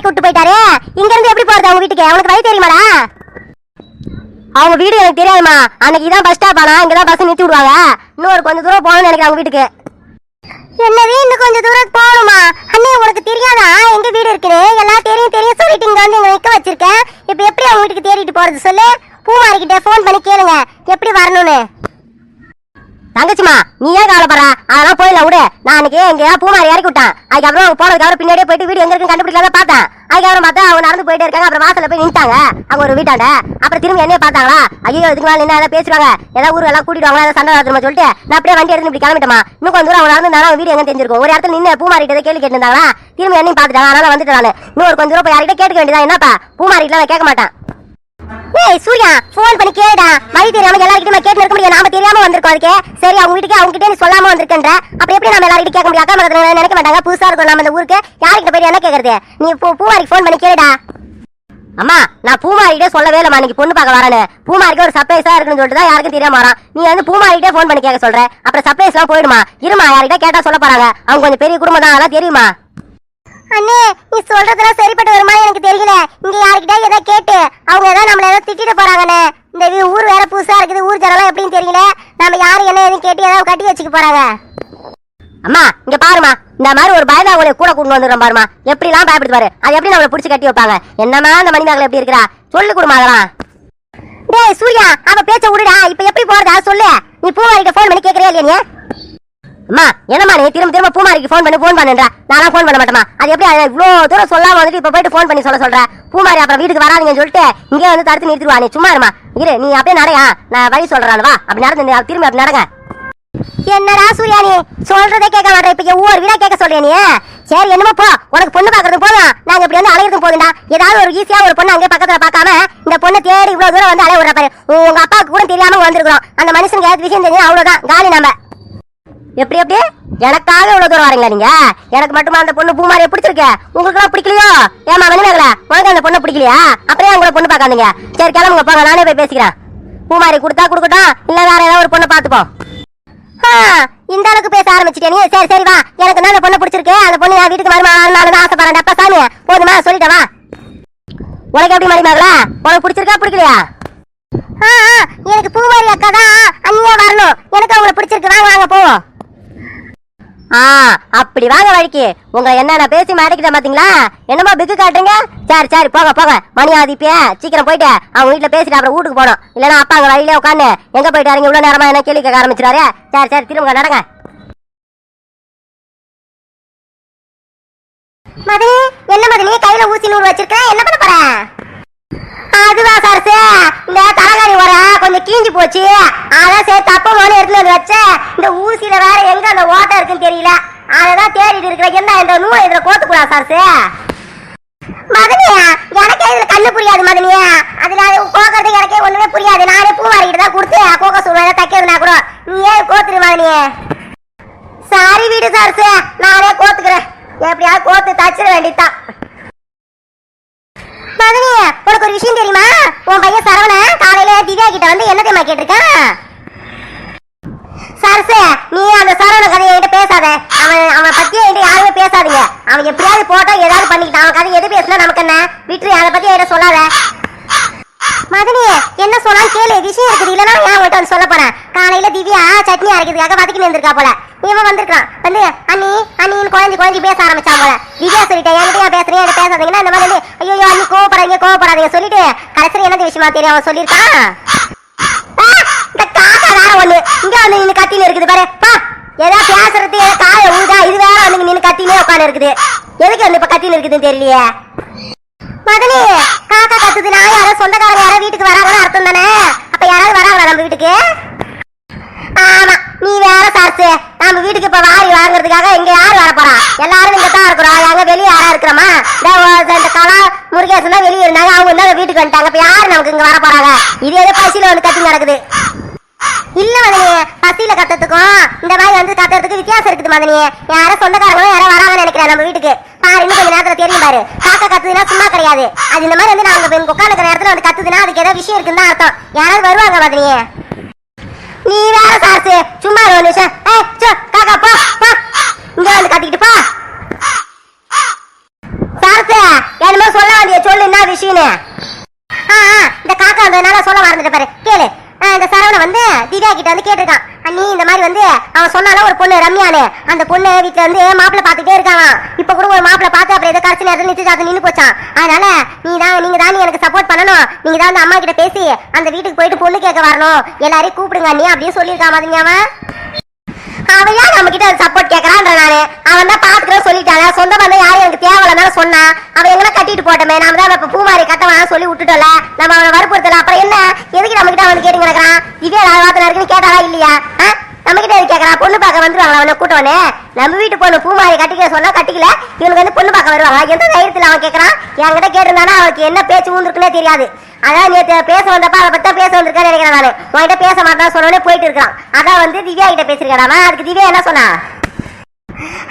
அங்கே விட்டு போயிட்டாரு? இங்க இருந்து எப்படி போறது அவங்க வீட்டுக்கு? அவனுக்கு வழி தெரியுமாடா? அவங்க வீடு எனக்கு தெரியாதுமா அன்னைக்கு இதான் பஸ் ஸ்டாப் ஆனா இங்கதான் பஸ் நிறுத்தி விடுவாங்க. இன்னொரு கொஞ்சம் தூரம் போகணும்னு நினைக்கிறேன் அவங்க வீட்டுக்கு. என்னவே இன்னும் கொஞ்சம் தூரம் போகணுமா? அண்ணே உனக்கு தெரியாதா? எங்க வீடு இருக்குன்னு? எல்லாம் தெரியும் தெரியும். சொல்லிட்டு இங்க வந்து இங்க நிக்க வச்சிருக்கேன். இப்போ எப்படி அவங்க வீட்டுக்கு தேடிட்டு போறது சொல்லு? பூமாரிக்கிட்ட ஃபோன் பண்ணி கேளுங்க. எப்படி வரணும்னு? தங்கச்சிமா நீ ஏன் கவலைப்படுற? அதெல்லாம் போயிடலாம் விடு. நான் அன்னைக்கு எங்கேயா பூமாரி இறக்கி விட்டான். அதுக்கப்புறம் அவங்க போனதுக்கப்புறம் பின்னாடியே போயிட்டு வீடு எங்க இருக்குன்னு கண்டுபிடிக்கலாத பார்த்தேன். அதுக்கப்புறம் பார்த்தா அவங்க நடந்து போயிட்டே இருக்காங்க. அப்புறம் வாசல்ல போய் நின்ட்டாங்க அவங்க ஒரு வீட்டாண்ட. அப்புறம் திரும்பி என்னைய பார்த்தாங்களா? ஐயோ இதுக்கு மேலே என்ன ஏதாவது பேசுவாங்க ஏதாவது ஊர் எல்லாம் கூட்டிட்டு ஏதாவது சண்டை நடத்துமா சொல்லிட்டு நான் அப்படியே வண்டி எடுத்து இப்படி கிளம்பிட்டமா இன்னும் கொஞ்சம் தூரம் அவங்க நடந்து அவங்க வீடு எங்க தெரிஞ்சிருக்கும். ஒரு இடத்துல நின்று பூ பூமாரிட்ட கேள்வி கேட்டுருந்தாங்களா? திரும்பி என்னையும் பார்த்துட்டாங்க. அதனால வந்துட்டு நான். இன்னும் ஒரு கொஞ்சம் தூரம் போய் யார்கிட்ட கேட்க வேண்டியதான் என்னப்பா? பூ நான் கேட்க மாட்டேன். ஏய் சூர்யா ஃபோன் பண்ணி கேளுடா. வழி தெரியாம எல்லாருக்கிட்டே கேட்டு இருக்க முடியும். நாம தெரியாம வந்திருக்கோம் அதுக்கு. சரி அவங்க வீட்டுக்கு அவங்க கிட்டே சொல்லாம வந்திருக்கன்ற. அப்புறம் எப்படி நம்ம எல்லார்கிட்ட கேட்க முடியும்? அக்கா நினைக்க மாட்டாங்க. புதுசா இருக்கும் நம்ம இந்த ஊருக்கு. யாருக்கிட்ட போய் என்ன கேக்குறது? நீ பூ பூமாரிக்கு ஃபோன் பண்ணி கேளுடா. அம்மா நான் பூமாரிட்டே சொல்லவே இல்லம்மா. இன்னைக்கு பொண்ணு பார்க்க வரேன்னு. பூமாரிக்கு ஒரு சர்ப்ரைஸா இருக்குன்னு சொல்லிட்டு தான் யாருக்கும் தெரியாம வரான். நீ வந்து பூமாரிட்டே ஃபோன் பண்ணி கேட்க சொல்ற. அப்புறம் சர்ப்ரைஸ் எல்லாம் போயிடுமா. இருமா யார்கிட்ட கேட்டா சொல்ல போறாங்க. அவங்க கொஞ்சம் பெரிய குடும்பம் தான். அதெல்லாம் தெரியுமா? அண்ணே நீ சொல்றதெல்லாம் சரிப்பட்டு வருமா எனக்கு தெரியல. இங்க யாருக்கிட்ட ஏதாவது கேட்டு? அவங்க ஏதாவது நம்மள ஏதோ திட்டிட்டு போறாங்கண்ணே. இந்த வீ- ஊர் வேற புதுசா இருக்குது. ஊர் ஜனலாம் எப்படின்னு தெரியல. நம்ம யாரு என்ன எதுவும் கேட்டு ஏதாவது கட்டி வச்சுக்க போறாங்க. அம்மா இங்க பாருமா இந்த மாதிரி ஒரு பயந்தா உங்களை கூட கூட்டு வந்துடுறோம் பாருமா எப்படிலாம் பயப்படுத்து பாரு. அது எப்படி நம்மளை பிடிச்சி கட்டி வைப்பாங்க? என்னமா அந்த மணிமகள் எப்படி இருக்கிறா? சொல்லு கொடுமா அதெல்லாம். டேய் சூர்யா அவ பேச்ச விடுடா. இப்ப எப்படி போறதா? சொல்லு. நீ பூவாரிக்க ஃபோன் பண்ணி கேக்குறியா இல்லையா நீ? அம்மா என்னம்மா நீ திரும்ப திரும்ப பூமாரிக்கு ஃபோன் பண்ணி ஃபோன் பண்ணுன்றா? நான் ஃபோன் பண்ண மாட்டேமா அது எப்படி அது இவ்வளோ தூரம் சொல்லாம வந்துட்டு இப்போ போயிட்டு ஃபோன் பண்ணி சொல்ல சொல்ற? பூமாரி அப்புறம் வீட்டுக்கு வராதுங்கன்னு சொல்லிட்டு இங்கே வந்து தடுத்து நிறுத்திடுவா. நீ சும்மா இருமா. இரு நீ அப்படியே நடையா. நான் வழி சொல்றேன் வா. அப்படி நடந்து திரும்ப திரும்பி அப்படி நடங்க. என்னடா சூர்யா நீ? சொல்றதே கேட்க மாட்டேன் இப்ப ஒவ்வொரு வீடா கேட்க சொல்றியா நீ? சரி என்னமோ போ. உனக்கு பொண்ணு பாக்குறது போதும். நாங்க இப்படி வந்து அலையிறது போதுண்டா ஏதாவது ஒரு ஈஸியா ஒரு பொண்ணு அங்கே பக்கத்துல பார்க்காம இந்த பொண்ணை தேடி இவ்வளவு தூரம் வந்து அலைய விடுற பாரு. உங்க அப்பாவுக்கு கூட தெரியாம வந்திருக்கிறோம். அந்த மனுஷனுக்கு ஏதாவது விஷயம் தெரியும் அவ்வளவுதான். காலி நம்ம எப்படி எப்படி? எனக்காக இவ்வளவு தூரம் வரீங்களா நீங்க? எனக்கு மட்டுமா அந்த பொண்ணு பூமாரியை பிடிச்சிருக்க? உங்களுக்கு எல்லாம் பிடிக்கலையோ? ஏமா மணிமேகல உனக்கு அந்த பொண்ணை பிடிக்கலையா? அப்புறம் உங்களை பொண்ணு பார்க்காதீங்க. சரி கிளம்புங்க போங்க நானே போய் பேசிக்கிறேன். பூமாரி கொடுத்தா கொடுக்கட்டும் இல்ல வேற ஏதாவது ஒரு பொண்ணை பார்த்துப்போம். ஆ, இந்த அளவுக்கு பேச ஆரம்பிச்சிட்டே நீ? சரி சரி வா. எனக்கு தான் அந்த பொண்ணை பிடிச்சிருக்கு. அந்த பொண்ணு என் வீட்டுக்கு வருமா நானும் தான் ஆசைப்படுறேன் அப்பா சாமி. போதுமா சொல்லிட்டேன் வா. உனக்கு எப்படி மணிமேகலா உனக்கு பிடிச்சிருக்கா பிடிக்கலையா? ஆ ஆ, எனக்கு பூமாரி அக்கா தான் அண்ணியா வரணும். எனக்கு அவங்களை பிடிச்சிருக்கு வாங்க வாங்க போவோம். ஆ அப்படி வாங்க வழிக்கு. உங்க என்னென்ன பேசி மாட்டிக்கிட்ட பாத்தீங்களா? என்னமோ பிக்கு காட்டுறீங்க? சரி சரி போக போக மணி ஆதிப்பிய சீக்கிரம் போயிட்டு அவங்க வீட்டுல பேசிட்டு அப்புறம் வீட்டுக்கு போகணும். இல்லைன்னா அப்பா அங்க வழியிலே உட்காந்து எங்க போயிட்டாருங்க இவ்வளவு நேரமா என்ன கேள்வி கேட்க ஆரம்பிச்சிடாரு சரி சரி திரும்ப நடங்க. மதனி என்ன மதனி கையில ஊசி நூறு வச்சிருக்க? என்ன பண்ண போற? அதுவா சரசு? இந்த தலகாணி வர கொஞ்சம் கீஞ்சி போச்சு. அதான் சரி தப்பமான எடுத்துட்டு வந்து வச்சேன் இந்த ஊசியில வேற எங்க அந்த ஓட்டை இருக்குன்னு தெரியல. அதான் தேடிட்டு இருக்கிறேன் என்ன இந்த நூலை இதுல கோத்துக்கூடா சரசு? மதனியா எனக்கே இதுல கண்ணு புரியாது மதனியா. அதுல அது கோக்கிறது எனக்கே ஒண்ணுமே புரியாது. நானே பூ வாரிக்கிட்டு தான் கொடுத்து கோக்க சொல்லுவேன் தைக்கிறதுனா கூட. நீ ஏன் கோத்துரு மதனியே? சாரி வீடு சரசு. நானே கோத்துக்கிறேன். எப்படியாவது கோத்து தச்சிட வேண்டியதுதான். மகனே உனக்கு ஒரு விஷயம் தெரியுமா? உன் பையன் சரவண காலையில திவ்யா கிட்ட வந்து என்ன தெரியுமா கேட்டிருக்கான்? சரசே நீ அந்த சரவண கதையை என்கிட்ட பேசாத. அவன் அவன் பத்தியே என்கிட்ட யாருமே பேசாதீங்க. அவன் எப்படியாவது போட்டோ ஏதாவது பண்ணிக்கிட்டான். அவன் கதை எது பேசினா நமக்கு என்ன? விட்டுரு அதை பத்தி என்கிட்ட சொல்லாத. மதனி என்ன சொன்னாலும் கேளு. விஷயம் இருக்குது. இல்லைன்னா நான் உங்கள்கிட்ட வந்து சொல்ல போறேன். காலையில திவ்யா சட்னி அரைக்கிறதுக்காக வதக்கி வந்திருக்கா போல. இவன் வந்திருக்கான் வந்து அண்ணி அண்ணின்னு குழந்தை குழந்தை பேச ஆரம்பிச்சா போல. திவ்யா சொல்லிட்டேன் என்கிட்ட ஏன் என்கிட்ட பேசாதீங்கன்னா இந்த மாதிரி கோவப்படாதீங்க. சொல்லிட்டு கடைசியில் என்ன விஷயமா தெரியும்? அவன் சொல்லியிருக்கான்? இந்த காக்கா வேற ஒண்ணு. இங்க வந்து நின்னு கத்தின்னு இருக்குது பாரு. பா ஏதா பேசுறது காய ஊதா இது வேற வந்து நின்னு கத்தினே உட்காந்து இருக்குது. எதுக்கு வந்து இப்ப கத்தின்னு இருக்குதுன்னு தெரியலையே? மதனி காக்கா கத்துதுனா யாரோ சொந்தக்காரங்க யாரோ வீட்டுக்கு வராங்கன்னு அர்த்தம் தானே? அப்ப யாராவது வராங்களா நம்ம வீட்டுக்கு? ஆமா நீ வேற சார்ஸ் நம்ம வீட்டுக்கு இப்ப வாரி வாங்குறதுக்காக இங்க யார் வர போறா? எல்லாரும் இங்க தான் இருக்கிறோம் அங்க வெளியே யாரா இருக்கிறோமா? இந்த கலா முருகேசன் தான் இருந்தாங்க. அவங்க என்ன வீட்டுக்கு வந்துட்டாங்க. இப்ப யாரு நமக்கு இங்க வர போறாங்க? இது ஏதோ பசியில வந்து கத்தி நடக்குது இல்ல மதனி பசியில கத்துறதுக்கும் இந்த மாதிரி வந்து கத்துறதுக்கு வித்தியாசம் இருக்குது மதனி. யாரும் சொந்தக்காரங்களும் யாரும் வராங்கன்னு நினைக்கிறேன் நம்ம வீட்டுக்கு. பாரு இன்னும் கொஞ்ச நேரத்துல தெரியும் பாரு. காக்கா கத்துதுன்னா சும்மா கிடையாது. அது இந்த மாதிரி வந்து நாங்க உட்காந்துக்கிற நேரத்துல வந்து கத்துதுன்னா அதுக்கு ஏதோ விஷயம் இருக்குன்னு தான் அர்த்தம். யாராவது வருவாங்க மதனியே நீ வேற சாசு சும்மா ஒரு நிமிஷம். ஏய் சோ காக்கா போ போ. இங்க வந்து காத்திக்கிட்டு போ. சாசு என்னமோ சொல்ல வேண்டிய சொல்லு என்ன விஷயம்னு? ஆ இந்த காக்கா வந்ததுனால சொல்ல மறந்துட்டு பாரு. கேளு. இந்த சரவணன் வந்து திவ்யா கிட்ட வந்து கேட்டிருக்கான். அண்ணி இந்த மாதிரி வந்து அவன் சொன்னாலும் ஒரு பொண்ணு ரம்யானு அந்த பொண்ணு வீட்டுல வந்து மாப்பிள்ள பாத்துட்டே இருக்கான் இப்ப கூட ஒரு மாப்பிள்ள பார்த்து அப்புறம் ஏதோ கடைசி நிச்சு நிச்சயதார்த்தம் நின்று போச்சான் அதனால நீ தான் நீங்க தான் எனக்கு சப்போர்ட் பண்ணணும். நீங்க தான் அந்த அம்மா கிட்ட பேசி அந்த வீட்டுக்கு போயிட்டு பொண்ணு கேட்க வரணும். எல்லாரையும் கூப்பிடுங்க அண்ணி அப்படின்னு சொல்லியிருக்கான் மாதிரிங்க அவன்? அவன் ஏன் நம்ம கிட்ட சப்போர்ட் கேட்கறான்ற நானு? அவன் தான் பாத்துக்கிறேன் சொல்லிட்டாங்க சொந்த பந்தம் யாரும் எனக்கு தேவையில்லனால சொன்னா அவன் எங்கன்னா கட்டிட்டு போட்டோமே. நாம தான் இப்ப பூமாரி கட்டவன் சொல்லி விட்டுட்டோம்ல? நம்ம அவனை வற்புறுத்தல. அப்புறம் என்ன? எதுக்கு நம்ம கிட்ட அவன் கேட்டு கிடக்குறான்? இதே வார்த்தை இருக்குன்னு கேட்டாரா இல்லையா? ஆ? நம்ம கிட்ட எதுக்கு பொண்ணு பார்க்க வந்துருவாங்க அவனை கூட்டவனே நம்ம வீட்டு பொண்ணு பூமாரி கட்டிக்க சொன்னா கட்டிக்கல இவனுக்கு வந்து பொண்ணு பார்க்க வருவாங்க எந்த தைரியத்துல அவன் கேக்குறான் என்கிட்ட கேட்டிருந்தானா அவனுக்கு என்ன பேச்சு ஊந்துருக்குன்னே தெரியாது. அதான் நேற்று பேச வந்தப்ப அதை பத்தி பேச வந்திருக்கேன்னு நினைக்கிறேன் நான். உன்கிட்ட பேச மாட்டான் சொன்னோடனே போயிட்டு இருக்கான் அதான் வந்து திவ்யா கிட்ட பேசிருக்காடாமா அதுக்கு திவ்யா என்ன சொன்னா?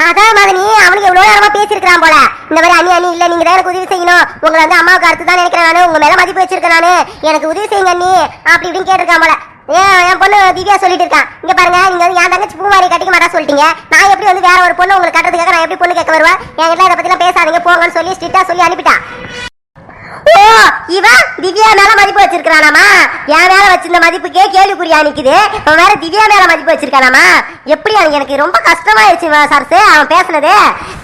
அதான் மகனி அவனுக்கு எவ்வளவு நேரமா பேசியிருக்கான் போல. இந்த மாதிரி அண்ணி அண்ணி இல்ல நீங்க தான் எனக்கு உதவி செய்யணும். உங்களை வந்து அம்மாவுக்கு அடுத்து தான் நினைக்கிறேன் நானு. உங்க மேல மதிப்பு வச்சிருக்கேன் நானு. எனக்கு உதவி செய்யுங்க அண்ணி. அப்படி இப்படின்னு கேட்டிருக்கான் போல. ஏன் என் பொண்ணு திவ்யா சொல்லிட்டு இருக்கான் இங்க பாருங்க நீங்க வந்து என் தங்கச்சி பூமாரி கட்டிக்க மாட்டா சொல்லிட்டீங்க. நான் எப்படி வந்து வேற ஒரு பொண்ணு உங்களுக்கு கட்டுறதுக்காக நான் எப்படி பொண்ணு கேட்க வருவேன்? என்கிட்ட இதை பத்திலாம் பேசாதீங்க போங்கன்னு சொல்லி ஸ்ட்ரிக்டா சொல்லி அனுப்பிட்டா. ஓ இவன் திவ்யா மேல மதிப்பு வச்சிருக்கானாமா என் மேல வச்சிருந்த மதிப்புக்கே கேள்விக்குறியா நிக்குது. அவன் வேற திவ்யா மேல மதிப்பு வச்சிருக்கானாமா? எப்படி எனக்கு ரொம்ப கஷ்டமாயிருச்சு சரசு அவன் பேசுனது.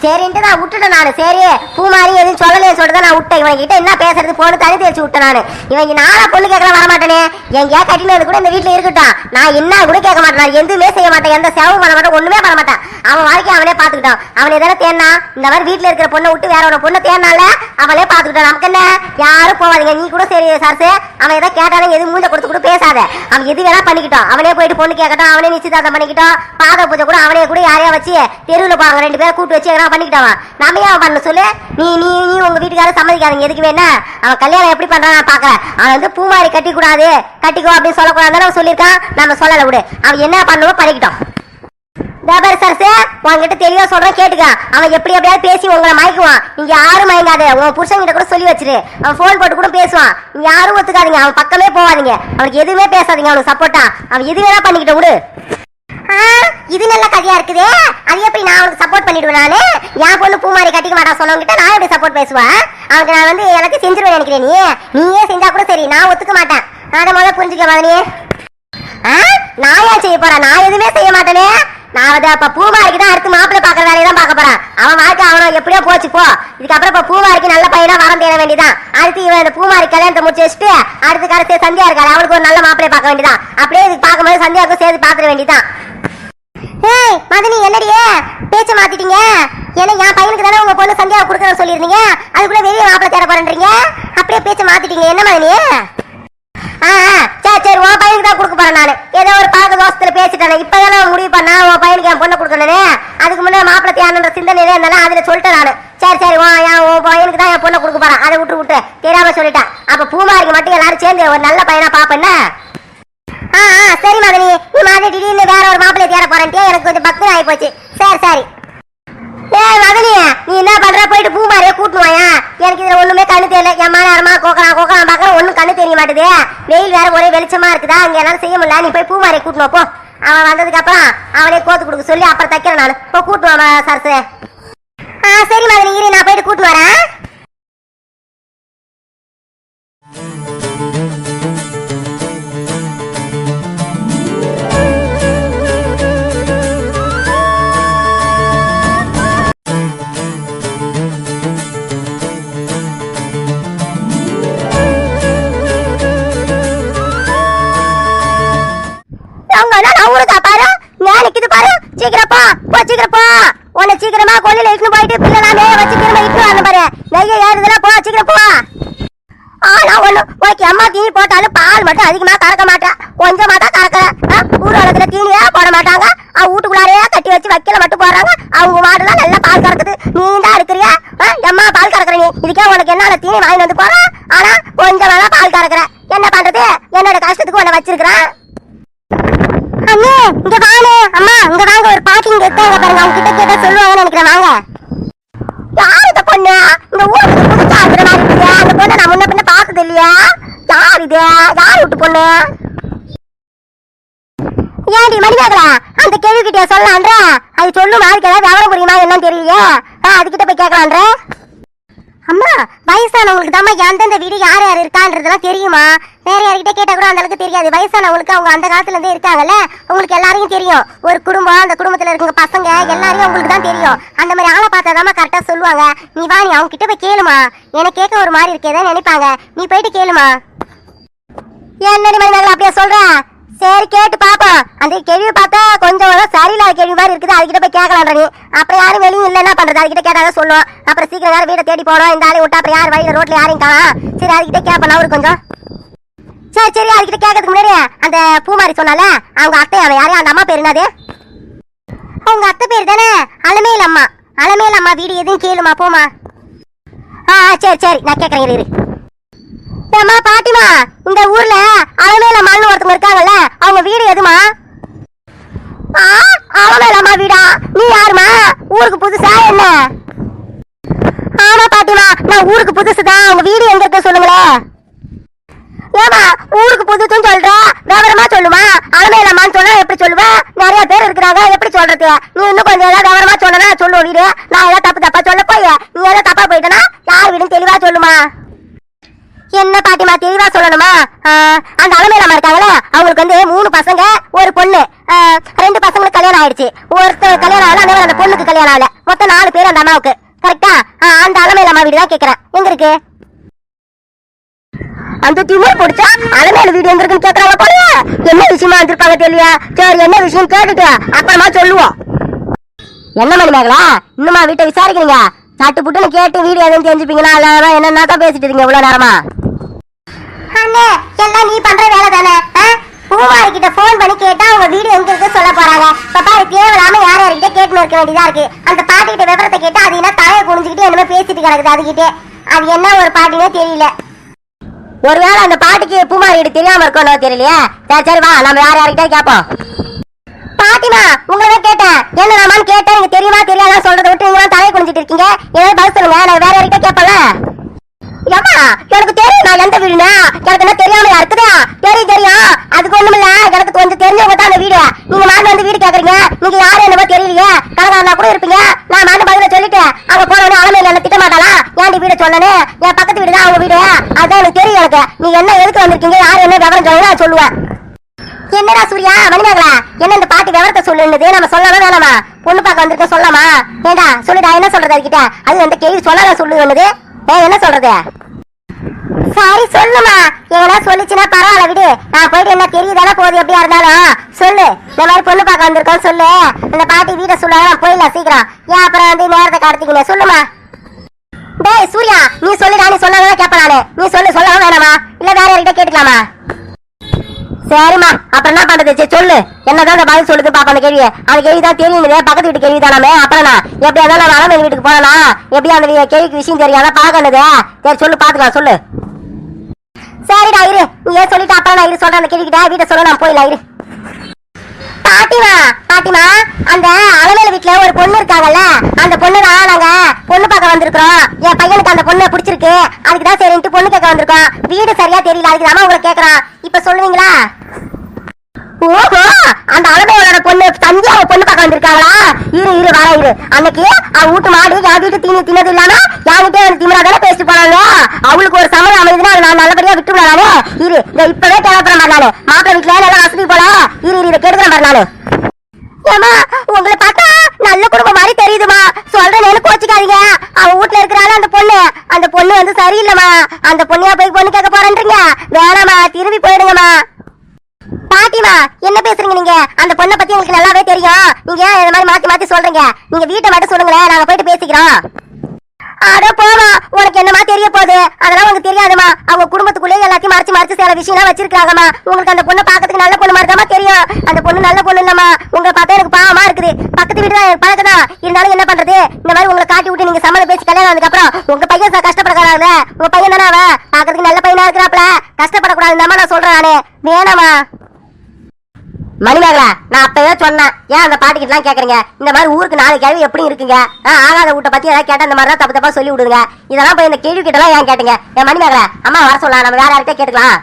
சரின்ட்டு நான் விட்டுட்டேன் நானு சரி. பூ மாதிரி எதுவும் சொல்லலையே சொல்லிட்டு நான் விட்டேன். இவன் கிட்ட என்ன பேசுறது? போன்னு தனி தேய்ச்சி விட்டேன் நான். இவன் நானா பொண்ணு கேட்கல வர என் எங்கேயா கட்டினது கூட இந்த வீட்டுல இருக்கட்டும். நான் என்ன கூட கேட்க மாட்டேன். எதுவுமே செய்ய மாட்டேன். எந்த செலவும் பண்ண மாட்டேன். ஒண்ணுமே பண்ண மாட்டேன். அவன் வாழ்க்கையை அவனே பாத்துக்கிட்டான் அவன் எதான தேனா இந்த மாதிரி வீட்டுல இருக்கிற பொண்ணை விட்டு வேற ஒரு பொண்ணை தேனால அவளே பாத்துக்கிட்டான் நமக்கு என்ன? யாரும் போவாதீங்க. நீ கூட சரி சரசு. அவன் எதை கேட்டாலும் எது மூஞ்ச கொடுத்து கூட பேசாத. அவன் எது வேணா பண்ணிக்கிட்டோம் அவனே போயிட்டு பொண்ணு கேட்கட்டும் அவனே நிச்சயதார்த்தம் பண்ணிக்கிட்டோம் பாத பூஜை கூட அவனே கூட யாரையா வச்சு தெருவில் போவாங்க. ரெண்டு பேரும் கூட்டு வச்சு எதனா பண்ணிக்கிட்டான் நம்ம ஏன் பண்ண சொல்லு. நீ நீ நீ உங்க வீட்டுக்காரர் சம்மதிக்காதீங்க. எதுக்கு வேணா அவன் கல்யாணம் எப்படி பண்றான் நான் பாக்குறேன் அவன் வந்து பூமாரி கட்டி கூடாது கட்டிக்கோ அப்படின்னு சொல்லக்கூடாதுன்னு அவன் சொல்லியிருக்கான். நம்ம சொல்லலை விடு. அவன் என்ன பண்ணுவோ பண்ணிக்கிட்டோம் வியாபாரி சரசு உன்கிட்ட தெளிவா சொல்றேன் கேட்டுக்க. அவன் எப்படி எப்படியாவது பேசி உங்களை மயக்குவான். நீங்க யாரும் மயங்காத உன் புருஷன் கிட்ட கூட சொல்லி வச்சிரு. அவன் ஃபோன் போட்டு கூட பேசுவான். நீங்க யாரும் ஒத்துக்காதீங்க. அவன் பக்கமே போவாதீங்க. அவனுக்கு எதுவுமே பேசாதீங்க. அவனுக்கு சப்போர்ட்டா அவன் எது வேணா பண்ணிக்கிட்ட விடு. ஆ, இது நல்ல கதையா இருக்குதே. அது எப்படி நான் அவனுக்கு சப்போர்ட் பண்ணிடுவேன் நானு? என் பொண்ணு பூமாரி கட்டிக்க மாட்டான் சொன்னவங்கிட்ட நான் எப்படி சப்போர்ட் பேசுவேன் அவனுக்கு நான் வந்து எனக்கு செஞ்சிருவேன் நினைக்கிறேன் நீ. நீயே செஞ்சா கூட சரி. நான் ஒத்துக்க மாட்டேன். அதை முதல்ல புரிஞ்சுக்க மாதிரி ஆ? நான் ஏன் செய்ய போறேன்? நான் எதுவுமே செய்ய மாட்டேனே. நான் வந்து அப்ப பூமாரிக்கு தான் அடுத்து மாப்பிள்ளை பாக்குற வேலையை தான் பார்க்க போறேன் அவன் வாழ்க்கை அவனும் எப்படியோ போச்சு போ. இதுக்கப்புறம் இப்ப பூமாரிக்கு நல்ல பையனா வரம் தேட வேண்டியதான் அடுத்து இவன் இந்த பூமாரி கல்யாணத்தை முடிச்சு வச்சுட்டு அடுத்து கடைசி சந்தியா இருக்காரு அவளுக்கு ஒரு நல்ல மாப்பிள்ளை பார்க்க வேண்டியதான் அப்படியே இதுக்கு பார்க்கும்போது சந்தியாவுக்கும் சேர்த்து பாத்துட வேண்டியதான் ஏய் மதனி என்னடியே பேச்ச மாத்திட்டீங்க? ஏன்னா என் பையனுக்கு தானே உங்க பொண்ணு சந்தியாவை கொடுக்கணும்னு சொல்லியிருந்தீங்க? அதுக்குள்ள வெளியே மாப்பிள்ளை தேட போறேன்றீங்க? அப்படியே பேச்ச மாத்திட்டீங்க. என்ன மதனி? ஆ ஆ, சரி உன் பையனுக்கு தான் கொடுக்க போறேன் நானு. ஏதோ ஒரு பழக்க தோசத்துல பேசிட்டேன். இப்பதான் நான் முடிவு பண்ணா உன் பையனுக்கு என் பொண்ணை கொடுக்கணும் அதுக்கு முன்னே மாப்பிள்ளை தேவைன்ற சிந்தனையில இருந்தாலும் அதுல சொல்லிட்டேன் நானு. சரி சரி உன் என் உன் பையனுக்கு தான் என் பொண்ணை கொடுக்க போறேன். அதை விட்டு விட்டு தெரியாம சொல்லிட்டேன். அப்ப பூமாரிக்கு மட்டும் எல்லாரும் சேர்ந்து ஒரு நல்ல பையனா பாப்பேன்ன ஆ ஆ சரி மதனி நீ மாதிரி திடீர்னு வேற ஒரு மாப்பிள்ளை தேட போறேன்ட்டியா. எனக்கு கொஞ்சம் பக்தம் ஆகி போச்சு. சரி சரி ஏய் மதனி நீ என்ன பண்ற போயிட்டு பூமாரியை கூட்டு வாயா எனக்கு இதுல ஒண்ணுமே கண்ணு தெரியல என் மேல யாரமா கோக்கலாம் கோக்கலாம் பாக்குற ஒண்ணும் கண்ணு தெரிய மாட்டேது? வெயில் வேற ஒரே வெளிச்சமா இருக்குதா? அங்க என்னால செய்ய முடியல. நீ போய் பூமாரியை கூட்டு போ. அவன் வந்ததுக்கு அப்புறம் அவனே கோத்து கொடுக்க சொல்லி அப்புறம் தைக்கிறேன் நான். இப்போ கூட்டுவான் சரசு ஆ சரி மாதிரி இரு. நான் போயிட்டு கூட்டு வரேன். உன்னை சீக்கிரமா கொல்லையில இட்டுன்னு போயிட்டு பிள்ளைலாமே வச்சு திரும்ப இட்டு வரணும் பாரு. நெய்ய ஏறுதுல போ சீக்கிரம் போ. ஆனா ஒண்ணு உனக்கு அம்மா தீனி போட்டாலும் பால் மட்டும் அதிகமா கறக்க மாட்டேன் கொஞ்சமா தான் கறக்கிறேன் ஊர்வலத்துல தீனியா போட மாட்டாங்க. அவன் வீட்டுக்குள்ளாரே கட்டி வச்சு வைக்கல மட்டும் போறாங்க அவங்க மாடுலாம் நல்லா பால் கறக்குது. நீ தான் இருக்கிறியா எம்மா பால் கறக்குற நீ? இதுக்கே உனக்கு என்ன தீனி வாங்கி வந்து போற ஆனா கொஞ்சம் வேணா பால் கறக்குற. என்ன பண்றது? என்னோட கஷ்டத்துக்கு உன்னை வச்சிருக்கிறேன் அண்ணே இங்க வாங்க அம்மா இங்க வாங்க ஒரு பாட்டி இங்க இருக்காங்க பாருங்க அவங்க கிட்ட கேட்டா சொல்லுவாங்கன்னு வாங்க. யார் இந்த பொண்ணு? இந்த ஊருக்கு புதுசா இருக்கிற மாதிரி அந்த பொண்ணை நான் முன்ன பின்ன பார்த்தது இல்லையா? யார் இது? யார் விட்டு பொண்ணு? ஏன்டி மணிமேகலா அந்த கேள்வி கிட்ட சொல்லலான்ற அது சொல்லும்? அதுக்கு ஏதாவது விவரம் புரியுமா? என்னன்னு தெரியலையே. ஆ, அதுகிட்ட போய் கேட்கலான்ற அம்மா வயசானவங்களுக்கு தாம்மா எந்தெந்த வீடு யார் யார் இருக்கான்றதெல்லாம் தெரியுமா? வேற யார்கிட்ட கேட்டா கூட அந்த அளவுக்கு தெரியாது. வயசானவங்களுக்கு அவங்க அந்த காலத்துல இருந்தே இருக்காங்கல்ல உங்களுக்கு எல்லாரையும் தெரியும். ஒரு குடும்பம் அந்த குடும்பத்துல இருக்கிற பசங்க எல்லாரையும் உங்களுக்கு தான் தெரியும். அந்த மாதிரி ஆளை பார்த்தாதாம்மா கரெக்டா சொல்லுவாங்க. நீ வா நீ அவங்க கிட்ட போய் கேளுமா. எனக்கு கேட்க ஒரு மாதிரி இருக்கேதான் நினைப்பாங்க. நீ போயிட்டு கேளுமா. என்னடி மணி அப்படியே சொல்ற சரி கேட்டு பாப்போம் அந்த கேள்வி பார்த்தா கொஞ்சம் சரியில்லாத கேள்வி மாதிரி இருக்குது. அதுக்கிட்ட போய் கேட்கலான்ற நீ. அப்புறம் யாரும் வெளியும் இல்லை என்ன பண்றது? அதுக்கிட்ட கேட்டாதான் சொல்லுவோம். அப்புறம் சீக்கிரம் வேற வீட்டை தேடி போறோம் இந்த ஆளை விட்டா அப்புறம் யார் வழியில ரோட்ல யாரையும் காணும்? சரி அதுக்கிட்ட கேட்பேன் அவரு கொஞ்சம். சரி சரி அதுக்கிட்ட கேட்கறதுக்கு முன்னாடி அந்த பூமாரி சொன்னால அவங்க அத்தை அவன் யாரையும் அந்த அம்மா பேர் என்னது? அவங்க அத்தை பேர் தானே? அலமேல் அம்மா அலமேல் அம்மா வீடு எதுவும் கேளுமா போமா. ஆ ஆ, சரி சரி. நான் கேட்கறேன் இரு, இரு. பாட்டிமா இந்த ஊர்ல அலமேல மண்ணு ஒருத்தவங்க இருக்காங்கல்ல அவங்க வீடு எதுமா? ஆ அலமேலம்மா வீடா? நீ யாருமா ஊருக்கு புதுசா என்ன? ஆமா பாட்டிமா நான் ஊருக்கு புதுசுதான். உங்க வீடு எங்க இருக்கு சொல்லுங்களேன் ஏமா ஊருக்கு புதுசுன்னு சொல்ற? விவரமா சொல்லுமா? அலமேலம்மான்னு சொன்னா எப்படி சொல்லுவ? நிறைய பேர் இருக்கிறாங்க எப்படி சொல்றது? நீ இன்னும் கொஞ்சம் ஏதாவது விவரமா சொன்னா சொல்லுவோம் வீடு. நான் ஏதாவது தப்பு தப்பா சொல்ல போய்? நீ ஏதாவது தப்பா போயிட்டனா யார் வீடுன்னு தெளிவா சொல்லுமா? என்ன பாட்டிமா தெளிவா சொல்லணுமா? ஆஹ், அந்த அலமேலம்மா இருக்காங்களே அவங்களுக்கு வந்து மூணு பசங்க ஒரு பொண்ணு. ஆஹ், ரெண்டு பசங்களுக்கு கல்யாணம் ஆயிடுச்சு. ஒருத்தர் கல்யாணம் ஆகல அதே அந்த பொண்ணுக்கு கல்யாணம் ஆகல. மொத்தம் நாலு பேர் அந்த அம்மாவுக்கு. கரெக்டா அந்த அலமேலம்மா வீடு தான் கேக்குறேன். எங்க இருக்கு? அந்த திமிர் பிடிச்சா அலமேல வீடு எங்க இருக்குன்னு கேக்குறாங்க போல என்ன விஷயமா வந்திருப்பாங்க தெரியல சரி என்ன விஷயம் கேட்டுட்டு அப்புறமா சொல்லுவோம். என்ன மணி மேகலா? இன்னுமா வீட்டை விசாரிக்கிறீங்க? சட்டு புட்டுன்னு கேட்டு வீடு எதுவும் தெரிஞ்சுப்பீங்களா? இல்ல என்னன்னா தான் பேசிட்டு இருக்கீங்க இவ்வளவு நேரமா? அண்ணே எல்லாம் நீ பண்ற வேலை தானே? பூமாரி கிட்ட போன் பண்ணி கேட்டா அவங்க வீடு எங்க இருக்கு சொல்ல போறாங்க. பாப்பா இது தேவையில்லாம யார் யார்கிட்ட கேட்டு இருக்க வேண்டியதா இருக்கு? அந்த பாட்டி கிட்ட விவரத்தை கேட்டா அது என்ன தலையை குனிஞ்சுக்கிட்டு என்னமோ பேசிட்டு கிடக்குது அதுகிட்டே அது என்ன ஒரு பாட்டினே தெரியல. ஒருவேளை அந்த பாட்டிக்கு பூமாரி வீடு தெரியாம இருக்கணும் தெரியலையே? சரி சரி வா நம்ம யார் யார்கிட்ட கேட்போம் பாட்டிமா உங்களை கேட்டேன். என்ன நாமான்னு கேட்டேன். நீங்க தெரியுமா தெரியாதான் சொல்றதை விட்டு நீங்க தலையை குனிஞ்சிட்டு இருக்கீங்க? ஏதாவது பதில் சொல்லுங்க நான் வேற யார்கிட்ட கேட்பல ஏமா எனக்கு தெரியும் நான் எந்த வீடுனா. எனக்கு என்ன தெரியாம இருக்குதா? தெரியும் தெரியும். அதுக்கு ஒண்ணும் இல்ல எனக்கு கொஞ்சம் தெரிஞ்சவங்க தான் அந்த வீடு. நீங்க மாண்டு வந்து வீடு கேக்குறீங்க. நீங்க யாரு என்னமோ தெரியலையே. கலகாரனா கூட இருப்பீங்க. நான் மாண்டு பதில சொல்லிட்டு அவங்க போனவனே அலமையில என்ன திட்ட மாட்டாளா? ஏன்டி வீடு சொன்னனே என் பக்கத்து வீடு தான் அவங்க வீடு. அதான் எனக்கு தெரியும் எனக்கு. நீ என்ன எதுக்கு வந்திருக்கீங்க? யாரு என்ன விவரம் சொல்லுங்க நான் சொல்லுவேன். என்னடா சூர்யா மணிமேகலா? என்ன இந்த பாட்டி விவரத்தை சொல்லுனது? நம்ம சொல்லவே வேணாமா? பொண்ணு பார்க்க வந்திருக்க சொல்லாமா ஏண்டா சொல்லுடா என்ன சொல்றது அதுகிட்ட? அது அந்த கேள்வி சொல்லாத என்னது? ஏ என்ன சொல்றது? சரி சொல்லுமா. ஏன்னா சொல்லிச்சுன்னா பரவாயில்ல விடு. நான் போயிட்டு என்ன தெரியுதானே போகுது எப்படியா இருந்தாலும். சொல்லு. இந்த மாதிரி பொண்ணு பார்க்க வந்திருக்கோம் சொல்லு. அந்த பாட்டி வீட்டை சொல்லாத நான் போயிடலாம் சீக்கிரம். ஏன் அப்புறம் வந்து நேரத்தை கடத்திக்கணும் சொல்லுமா. டேய் சூர்யா நீ சொல்லுடா நீ சொல்லாதான் கேட்பலானே நீ சொல்லு சொல்ல வேணாமா? இல்ல வேற யார்கிட்ட கேட்டுக்கலாமா? சரிம்மா அப்புறம் என்ன பண்றது? சொல்லு. என்னதான் அந்த பதில் சொல்லுது பாப்பா அந்த கேள்வியை. அந்த கேள்வி தான் தெரியுது பக்கத்து வீட்டு கேள்வி தானே? அப்புறம் நான் எப்படி இருந்தாலும் நான் வீட்டுக்கு போனா எப்படியா அந்த கேள்விக்கு விஷயம் தெரியும் அதான் பார்க்கணுது சரி சொல்லு பாத்துக்கலாம் சொல்லு. சரிடா இரு. நீ ஏன் சொல்லிட்டு? அப்புறம் நான் இரு சொல்றேன் அந்த கேள்விக்கிட்ட. வீட்டை சொல்ல நான் போயிடலாம் இரு. பாட்டிமா பாட்டிமா அந்த அலமேல வீட்ல ஒரு பொண்ணு இருக்காங்கல்ல அந்த பொண்ணு தான் நாங்க பொண்ணு பார்க்க வந்திருக்கிறோம். என் பையனுக்கு அந்த பொண்ணு பிடிச்சிருக்கு. அதுக்கு தான் சரின்ட்டு பொண்ணு கேட்க வந்திருக்கோம். வீடு சரியா தெரியல அதுக்கு தான் உங்களை கேக்குறான் இப்ப சொல்லுவீங்களா? ஓஹோ அந்த அலமேலோட பொண்ணு சந்தியாவை பொண்ணு பார்க்க வந்திருக்காங்களா? இரு இரு வர இரு. அன்னைக்கு அவ வீட்டு மாடு என் வீட்டு தீனி தின்னது இல்லாம என்கிட்ட ஒரு திமிரா தானே பேசிட்டு போனாங்க. அவளுக்கு ஒரு சமயம் அமைதுன்னா அதை நான் நல்லபடியா விட்டு நானு இரு இந்த இப்பவே தேவைப்படுற மாதிரி நானு. மாப்பிள்ளை வீட்டுல நல்லா வசதி போல. இரு இரு இதை கெடுக்கிற மாதிரி நானு. ஏமா உங்களை பார்த்தா நல்ல குடும்பம் மாதிரி தெரியுதுமா சொல்றேன்னு கோச்சிக்காதீங்க. அவ வீட்ல இருக்கிறால அந்த பொண்ணு. அந்த பொண்ணு வந்து சரியில்லைம்மா. அந்த பொண்ணையா போய் பொண்ணு கேட்க போறேன்றீங்க. வேணாம்மா திரும்பி போயிடுங்கம்மா. பாட்டிமா என்ன பேசுறீங்க நீங்க? அந்த பொண்ணை பத்தி உங்களுக்கு நல்லாவே தெரியும். நீங்க ஏன் இந்த மாதிரி மாத்தி மாத்தி சொல்றீங்க? நீங்க வீட்டை மட்டும் சொல்லுங்களேன் நாங்க போயிட்டு பேசிக்கிறோம். அட போமா உனக்கு என்னமா தெரிய போகுது? அதெல்லாம் உனக்கு தெரியாதுமா. அவங்க குடும்பத்துக்குள்ளே எல்லாத்தையும் மறைச்சு மறைச்சு சில விஷயம்லாம் வச்சிருக்காங்கம்மா உங்களுக்கு அந்த பொண்ணை பாக்கிறதுக்கு நல்ல பொண்ணு மாதிரி தெரியும். அந்த பொண்ணு நல்ல பொண்ணு இல்லம்மா. உங்களை பார்த்தா எனக்கு பாவமா இருக்குது. பக்கத்து வீடு தான் எனக்கு பழக்கம் தான். இருந்தாலும் என்ன பண்றது? இந்த மாதிரி உங்களை காட்டி விட்டு நீங்க சம்மதம் பேசி கல்யாணம் அதுக்கப்புறம் உங்க பையன் ச- கஷ்டப்படக்கூடாது உங்க பையன் தானே அவன்? பார்க்கறதுக்கு நல்ல பையனா இருக்கிறாப்ல கஷ்டப்படக்கூடாதுன்னு நான் சொல்றேன் நானு. வேணாமா மணிமேகலா நான் அப்பவே சொன்னேன். ஏன் அந்த பாட்டுக்கிட்டலாம் கேக்குறீங்க? இந்த மாதிரி ஊருக்கு நாலு கேள்வி எப்படி இருக்குங்க? ஆ, ஆகாத வீட்டை பத்தி ஏதாவது கேட்டா இந்த மாதிரி தான் தப்பு தப்பா சொல்லி விடுங்க இதெல்லாம் போய் இந்த கேள்வி கிட்டலாம் ஏன் கேட்டீங்க? என் மணிமேகலா அம்மா வர சொல்லலாம் நம்ம வேற யார்கிட்ட கேட்டுக்கலாம்.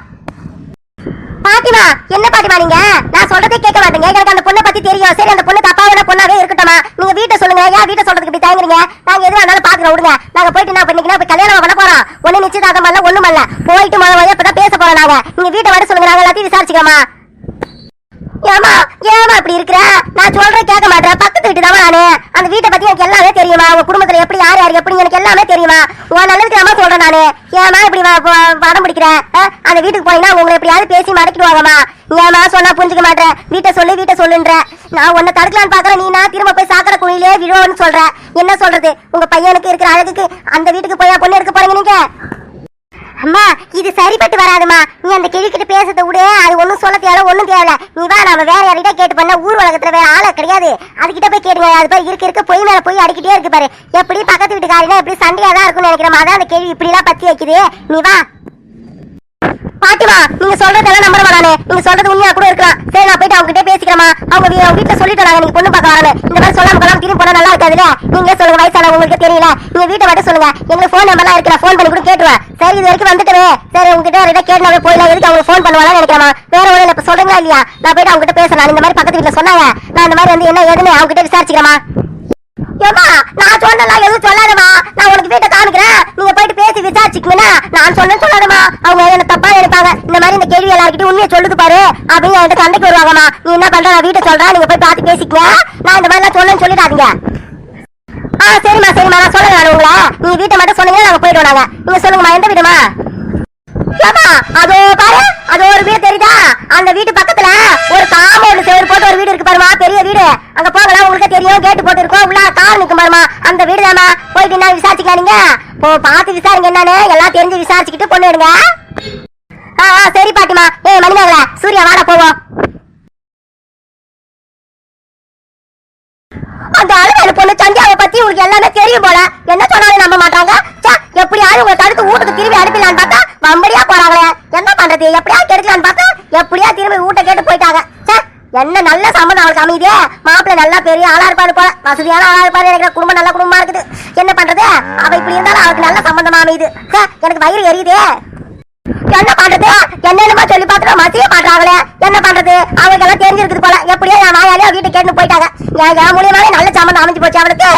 பாட்டிமா என்ன பாட்டிமா நீங்க? நான் சொல்றதே கேட்க மாட்டீங்க. எனக்கு அந்த பொண்ணை பத்தி தெரியும். சரி அந்த பொண்ணு தப்பான பொண்ணாவே இருக்கட்டுமா? நீங்க வீட்டை சொல்லுங்க. ஏன் வீட்டை சொல்றதுக்கு இப்படி தயங்குறீங்க? நாங்க எதுவும் இருந்தாலும் பாத்து பாத்துக்கிறோம் விடுங்க. நாங்க போயிட்டு என்ன பண்ணிக்கலாம் இப்ப கல்யாணம் பண்ண போறோம். ஒண்ணு நிச்சயதார்த்தம் பண்ணல ஒண்ணும் பண்ணல போயிட்டு முதல்ல வழியா இப்பதான் பேச போறோம் நாங்க. நீங்க வீட்டை வர சொல்லுங்க. நாங்க எல்லாத்தையும் விசாரிச்சுக்கலாமா ஏமா ஏமா இப்படி இருக்கிற? நான் சொல்றேன் கேட்க மாட்டேன். பக்கத்து வீட்டு தான் நானு. அந்த வீட்டை பத்தி எனக்கு எல்லாமே தெரியுமா? உங்க குடும்பத்துல எப்படி யார் யார் எப்படி எனக்கு எல்லாமே தெரியுமா? உன் நல்லதுக்கு நம்ம சொல்றேன் நானு? ஏமா இப்படி படம் பிடிக்கிற? அந்த வீட்டுக்கு போனீங்கன்னா உங்களை எப்படியாவது பேசி மடக்கிடுவாங்கம்மா. ஏமா சொன்னா புரிஞ்சுக்க மாட்டேன். வீட்டை சொல்லு வீட்டை சொல்லுன்ற. நான் உன்னை தடுக்கலான்னு பாக்குறேன் நீ நான் திரும்ப போய் சாக்கடை குழியிலே விழுவோன்னு சொல்ற. என்ன சொல்றது? உங்க பையனுக்கு இருக்கிற அழகுக்கு அந்த வீட்டுக்கு போய் பொண்ணு எடுக்க போறீங்க நீங்க? அம்மா இது சரிப்பட்டு வராதுமா. நீ அந்த கிட்ட பேசுறத விடு. அது ஒண்ணும் சொல்ல தேவை ஒண்ணும் தேவையில்ல நீ வா நாம வேற யார்கிட்ட கேட்டு பண்ண ஊர் உலகத்துல வேற ஆள கிடையாது. அதுகிட்ட போய் கேட்டுங்க. அது பாரு இருக்க இருக்க பொய் மேல போய் அடிக்கிட்டே இருக்கு பாரு. எப்படி பக்கத்து வீட்டுக்காரினா எப்படி சண்டையாக தான் இருக்கும்னு நினைக்கிறேன் அதான் அந்த கேள்வி இப்படி எல்லாம் பத்தி வைக்குது. நீ வா. பாட்டிமா நீங்க சொல்றதெல்லாம் நம்பர் நானு. நீங்க சொல்றது உண்மையா கூட இருக்கலாம். சரி நான் போயிட்டு அவங்க கிட்ட பேசிக்கிறேமா அவங்க அவங்க வீட்டுல சொல்லிட்டு நாங்க. நீங்க பொண்ணு பார்க்க வரணும் இந்த மாதிரி சொல்லாம கொள்ளாம திரும்பி போனா நல்லா இருக்காதுல்ல? நீங்க சொல்லுங்க வயசான உங்களுக்கு தெரியல. நீங்க வீட்டை மட்டும் சொல்லுங்க. எங்களுக்கு ஃபோன் நம்பர்லாம் இருக்கு. போன் ஃபோன் பண்ணி கூட கேட்டுருவேன். சரி இது வரைக்கும் வந்துட்டு சரி உங்ககிட்ட ரெண்டா கேட்டு போயிடலாம். எதுக்கு அவங்க ஃபோன் பண்ணுவாங்கன்னு நினைக்கிறேன் வேற ஒண்ணு இல்ல இப்ப சொல்றீங்களா இல்லையா? நான் போயிட்டு அவங்க கிட்ட பேசுறேன் இந்த மாதிரி பக்கத்து வீட்டுல சொன்னாங்க. நான் இந்த மாதிரி வந்து என்ன ஏதுன்னு அவங்க கிட்ட விசாரிச்சுக்கிறேமா ஏமா நான் சொன்னலாம் எதுவும் சொல்லாதமா நான் உனக்கு வீட்டை காமிக்கிறேன். நீங்க போயிட்டு பேசி விசாரிச்சுக்கீங்கன்னா நான் சொன்னேன்னு சொல்லாதமா அவங்க என்ன தப்பா நினைப்பாங்க. இந்த மாதிரி இந்த கேள்வி எல்லார்கிட்டயும் உண்மையை சொல்லுது பாரு. அப்படின்னு என்கிட்ட சண்டைக்கு வருவாங்கம்மா. நீ என்ன பண்ற? நான் வீட்டை சொல்றேன். நீங்க போய் பார்த்து பேசிக்கங்க. நான் இந்த மாதிரிலாம் சொன்னேன்னு சொல்லிடாதீங்க. ஆ சரிம்மா சரிம்மா. நான் சொல்லுங்க நான் உங்களை. நீ வீட்டை மட்டும் சொன்னீங்க போயிடுவோம் நாங்க நீங்க சொல்லுங்கம்மா எந்த வீடுமா ஏம்மா, அதோ பாரு அது ஒரு வீடு தெரியுதா? அந்த வீட்டு பக்கத்துல ஒரு காம்பவுண்ட் செவரு போட்டு ஒரு வீடு இருக்கு பாருமா பெரிய வீடு. அங்க போகலாம் உங்களுக்கு தெரியும் கேட்டு போட்டு இருக்கோம் உள்ள கார் நிக்கும் பாருமா அந்த வீடு தாமா போயிட்டு என்ன விசாரிச்சுக்கலாம் நீங்க. போ பார்த்து விசாரிங்க என்னன்னு எல்லாம் தெரிஞ்சு விசாரிச்சுக்கிட்டு பொண்ணு எடுங்க ஆ ஆ, சரி பாட்டிமா ஏய் மணிமேகல சூர்யா வாட போவோம். அந்த அழுவேல பொண்ணு சந்தியாவை பத்தி உங்களுக்கு எல்லாமே தெரியும் போல என்ன சொன்னாலும் நம்ப மாட்டாங்க ச்சே, எப்படியாவது உங்களை தடுத்து வீட்டுக்கு திரும்பி அனுப்பலான்னு பார்த்தா வம்படியா போறாங்களே என்ன பண்றது எப்படியா கெடுக்கலான்னு பார்த்தா எப்படியா திரும்பி வீட்டை கேட்டு போயிட்டாங்க. என்ன நல்ல சம்மந்தம் அவளுக்கு அமைதியே மாப்பிள்ளை நல்லா பெரிய ஆளா இருப்பாரு போல. வசதியான ஆளா இருப்பாரு. எனக்கு குடும்பம் நல்ல குடும்பமா இருக்குது. என்ன பண்றது? அவ இப்படி இருந்தாலும் அவளுக்கு நல்ல சம்பந்தமா அமையுது. எனக்கு வயிறு எரியுதே. என்ன பண்றது? என்னென்னமோ சொல்லி பார்த்துட்டு மசிய மாட்டாங்களே என்ன பண்றது? அவங்களுக்கு எல்லாம் தெரிஞ்சிருக்குது போல. எப்படியோ என் வாயாலே வீட்டு கேட்டு போயிட்டாங்க. என் என் மூலியமாவே நல்ல சம்மந்தம் அமைஞ்சு போச்சு அவளுக்கு.